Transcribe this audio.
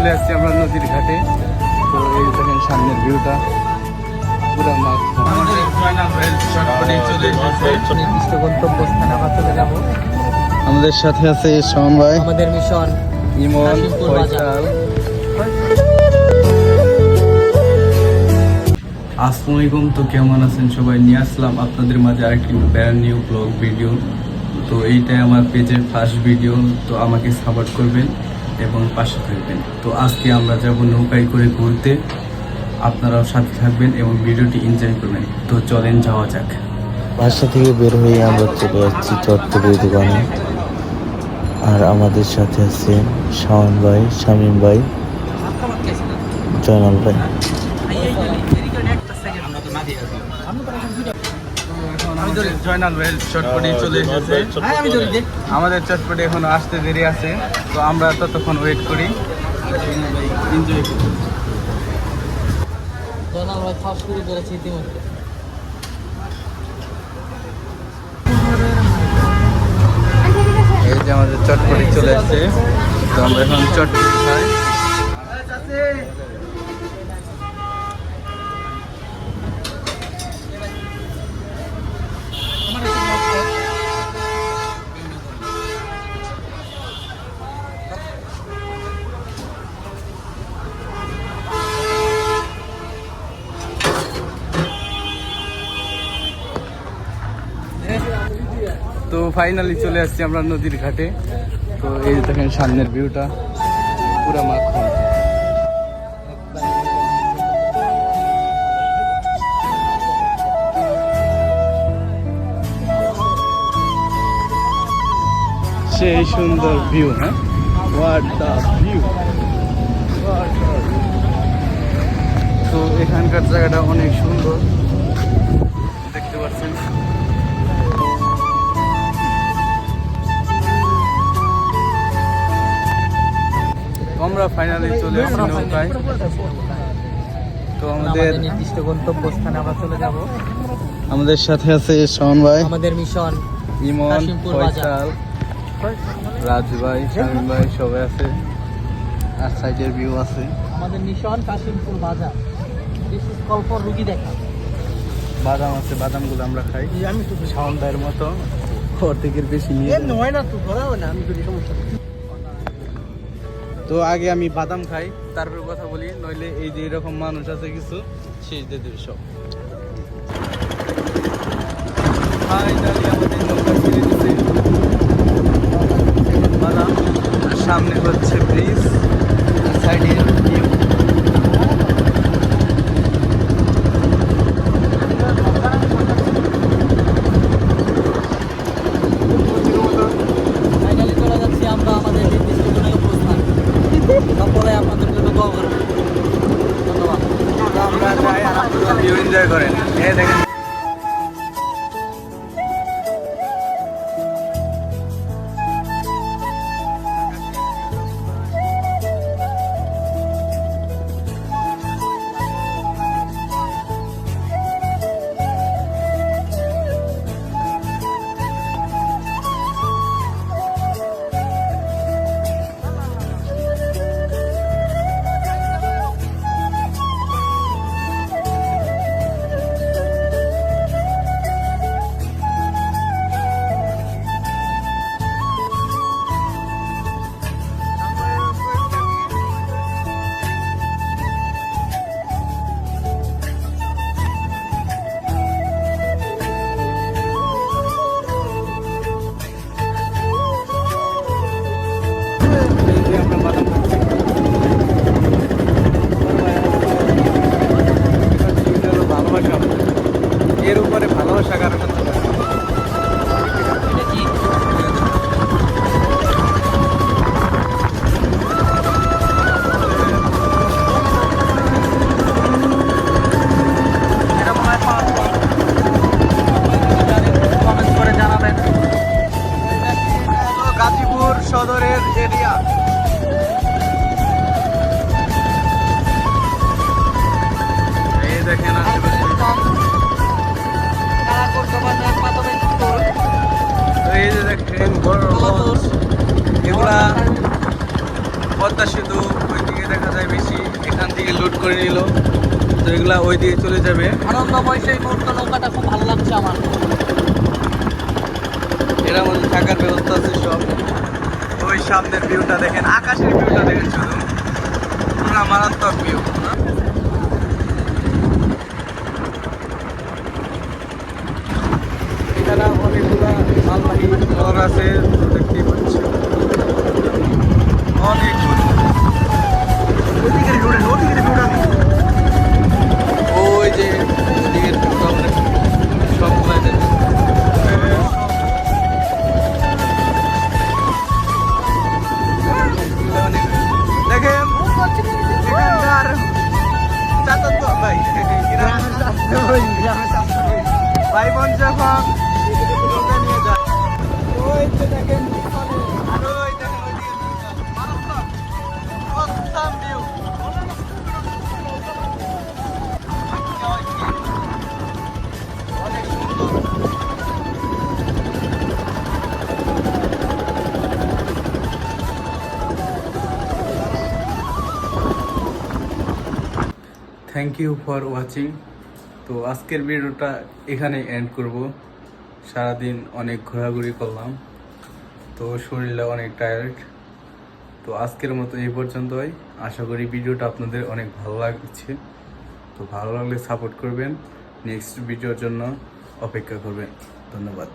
চলে আসছি আমরা নদীর ঘাটে। তো এই দেখেন সামনের ভিউটা। পুরো মাছ নির্দিষ্ট গন্তব্যস্থানে আমরা চলে যাব আমাদের সাথে আছে শাওন ভাই। আমাদের মিশন। ইমন কাশিমপুর বাজার। ফয়সাল। আসসালামু আলাইকুম। তো কেমন আছেন সবাই? নিয়ে আসলাম আপনাদের মাঝে আরেকটি ব্র্যান্ড নিউ ব্লগ ভিডিও তো এইটাই আমার পেজের ফার্স্ট ভিডিও তো আমাকে সাপোর্ট করবেন। এবং পাশে থাকবেন। তো আজকে আমরা যাব নৌকায় করে ঘুরতে। আপনারাও সাথে থাকবেন এবং ভিডিওটি এনজয় করবেন। তো চলেন যাওয়া যাক। বাসা থেকে বের হয়ে আমরা চলে যাচ্ছি চট্টগ্রামের দোকানে। আর আমাদের সাথে আছে শাওন ভাই, শামীম ভাই, জয়নাল ভাই। জয়নাল চটপটি চলে এসেছে। আমাদের চটপটি এখনও আসতে দেরি আছে তো আমরা ততক্ষণ ওয়েট করি। এনজয় করি। জয়নাল ভাই খাওয়া শুরু করেছে ইতিমধ্যে। এই যে আমাদের চটপটি চলে আসছে তো আমরা এখন চটপটি খাই। ফাইনালি চলে আসছি আমরা নদীর ঘাটে। তো এই দেখেন সামনের ভিউটা পুরা মাখন। সেই সুন্দর ভিউ হ্যাঁ? ভিউ তো এখানকার জায়গাটা অনেক সুন্দর। ফাইনালি চলে আসছি নৌকায়। তো আমাদের নির্দিষ্ট গন্তব্যস্থানে আমরা চলে যাব। আমাদের সাথে আছে শাওন ভাই আমাদের মিশন ইমন ফয়সাল রাজু ভাই শামীম ভাই সবাই আছে। আর সাইডের ভিউ আছে। আমাদের মিশন কাশিমপুর বাজার। দিস ইজ কল ফর রুগী দেখা। বাদাম আছে বাদামগুলো আমরা খাই। আমি তো শাওন ভাইয়ের মতো। অর্ধেকের বেশি নিয়ে। হয় না তো ধরাও না আমি যদি সমস্যা তো আগে আমি বাদাম খাই, তারপর কথা বলি, নইলে এই যে এরকম মানুষ আছে কিছু, শেষ দিয়ে দেবে সব। Thank you. মানুষ এগুলা পদ্মা সেতু ওই দিকে দেখা যায় বেশি এখান থেকে লুট করে নিল। তো এগুলা ওই দিকে চলে যাবে। আনন্দময় সেই মুহূর্ত নৌকাটা খুব ভালো লাগছে আমার। এরা মধ্যে থাকার ব্যবস্থা আছে সব। ওই সামনের ভিউটা দেখেন আকাশের ভিউটা দেখেন শুধু। পুরা মারাত্মক ভিউ এখানে ট্রলার আছে দেখতেই পাচ্ছি। ভিউটা ওই যে সবগুলো দেখেন এখানকার চাচাতো ভাই ভাই বোন যখন থ্যাংক ইউ ফর ওয়াচিং তো আজকের ভিডিওটা এখানে এন্ড করব। সারাদিন অনেক ঘোরাঘুরি করলাম। তো শরীরটা অনেক টায়ার্ড তো আজকের মতো এই পর্যন্তই। আশা করি ভিডিওটা আপনাদের অনেক ভালো লাগছে। তো ভালো লাগলে সাপোর্ট করবেন। নেক্সট ভিডিওর জন্য অপেক্ষা করবেন। ধন্যবাদ।